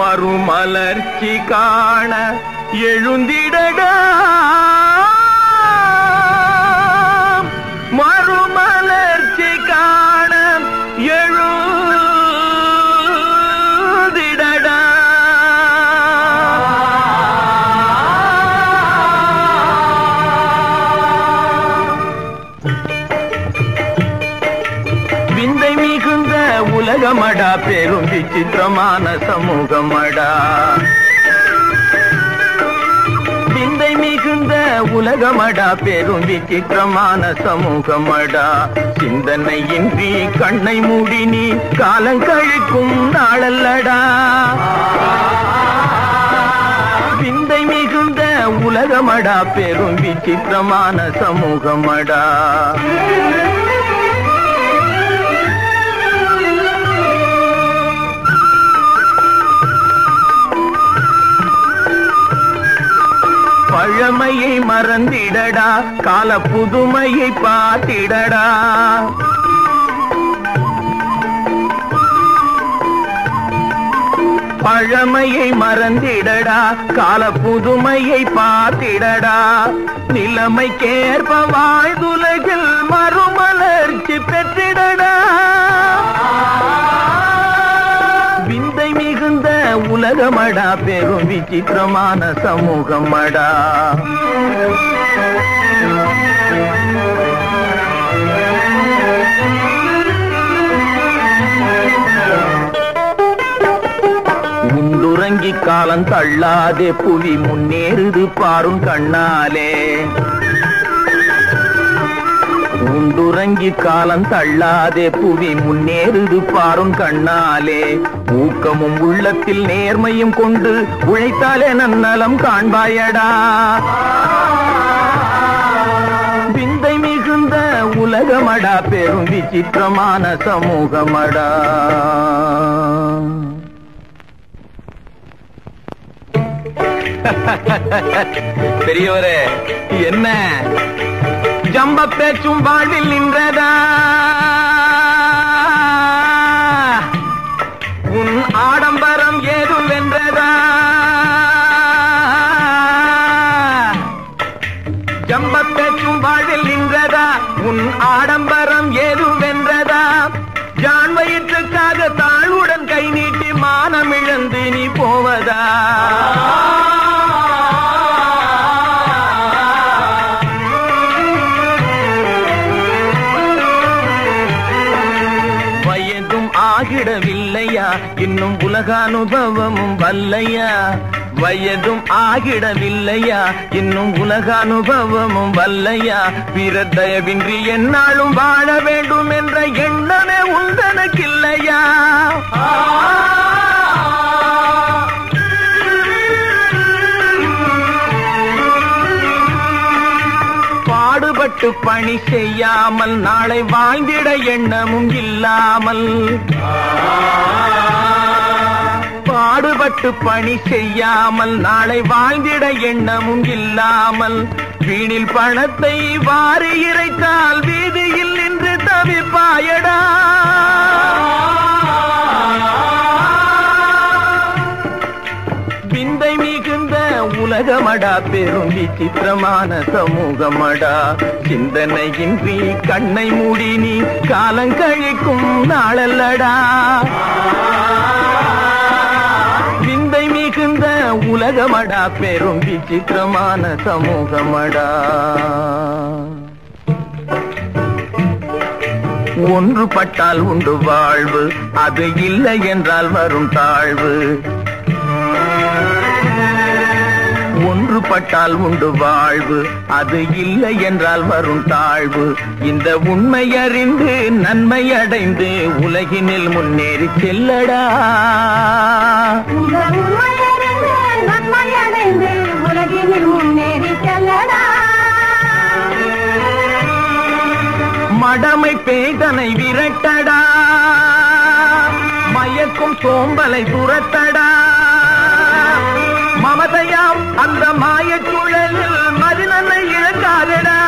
மறுமலர்ச்சி காண எழுந்தி உலகமடா பெரும் விசித்திரமான சமூகமடா. விந்தை மிகுந்த உலகமடா பெரும் விசித்திரமான சமூகமடா. சிந்தனையின்றி கண்ணை மூடி நீ காலங்கழிக்கும் நாளல்லடா. விந்தை மிகுந்த உலகமடா பெரும் விசித்திரமான சமூகமடா. பழமையை மறந்திடடா கால புதுமையை பார்த்திடடா பழமையை மறந்திடடா கால புதுமையை பார்த்திடடா நிலைமைக்கேற்ப வாழ்துலகில் மறுமலர்ச்சி பெற்றிடடா. உலகமடா பெரும் விசித்திரமான சமூகமடா. உண்டுறங்கி காலம் தள்ளாதே புவி முன்னேறுது பாரும் கண்ணாலே. உண்டுறங்கி காலம் தள்ளாதே. புவி முன்னேறுது பாரும் கண்ணாலே. ஊக்கமும் உள்ளத்தில் நேர்மையும் கொண்டு உழைத்தாலே நன்னலம் காண்பாயடா. விந்தை மிகுந்த உலகமடா. பெரும் விசித்திரமான சமூகமடா. பெரியவரே என்ன? ஜம்ப பேச்சும் வாழ்வில் நின்றதா? உன் ஆடம்பரம் ஏதும் வென்றதா? ஜம்ப பேச்சும் வாழ்வில் நின்றதா? உன் ஆடம்பரம் இன்னும் உலக அனுபவமும் வல்லையா? வயதும் ஆகிடவில்லையா? இன்னும் உலக அனுபவமும் வல்லையா? பிறர் தயவின்றி என்னாலும் வாழ வேண்டும் என்ற எண்ணமே உந்தனக்கில்லையா பணி செய்யாமல் நாளை வாழ்ந்திட எண்ணமும் இல்லாமல். பாடுபட்டு பணி செய்யாமல் நாளை வாழ்ந்திட எண்ணமும் இல்லாமல். வீணில் பணத்தை வாரி இறைத்தால் வீதியில் நின்று தவிப்பாயடா. விந்தை உலகமடா பெரும் விசித்திரமான சமூகமடா. சிந்தனையின்றி கண்ணை மூடி நீ காலங்கழிக்கும் நாளல்லடா. விந்தை மிகுந்த உலகமடா பெரும் விசித்திரமான சமூகமடா. ஒன்றுபட்டால் உண்டு வாழ்வு அது இல்லை என்றால் வரும் தாழ்வு. ஒன்றுபட்டால் உண்டு வாழ்வு. அது இல்லை என்றால் வரும் தாழ்வு. இந்த உண்மை அறிந்து நன்மை அடைந்து உலகினில் முன்னேறி செல்லடா. மடமை பேதனை விரட்டடா. மயக்கும் சோம்பலை துரத்தடா. மமதையாம் அந்த மாய சுழலில் மதினனை இழக்காதடா.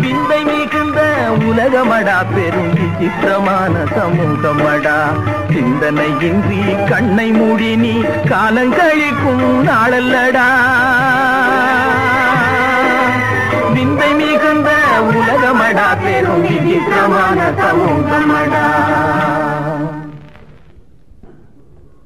விந்தை மிகுந்த உலகமடா பெரும் விசித்திரமான சமூகமடா. சிந்தனை இன்றி கண்ணை மூடி நீ காலங்கழிக்கும் நாளல்லடா. விந்தை மிகுந்த உலகமடா பெரும் விசித்திரமான சமூகமடா.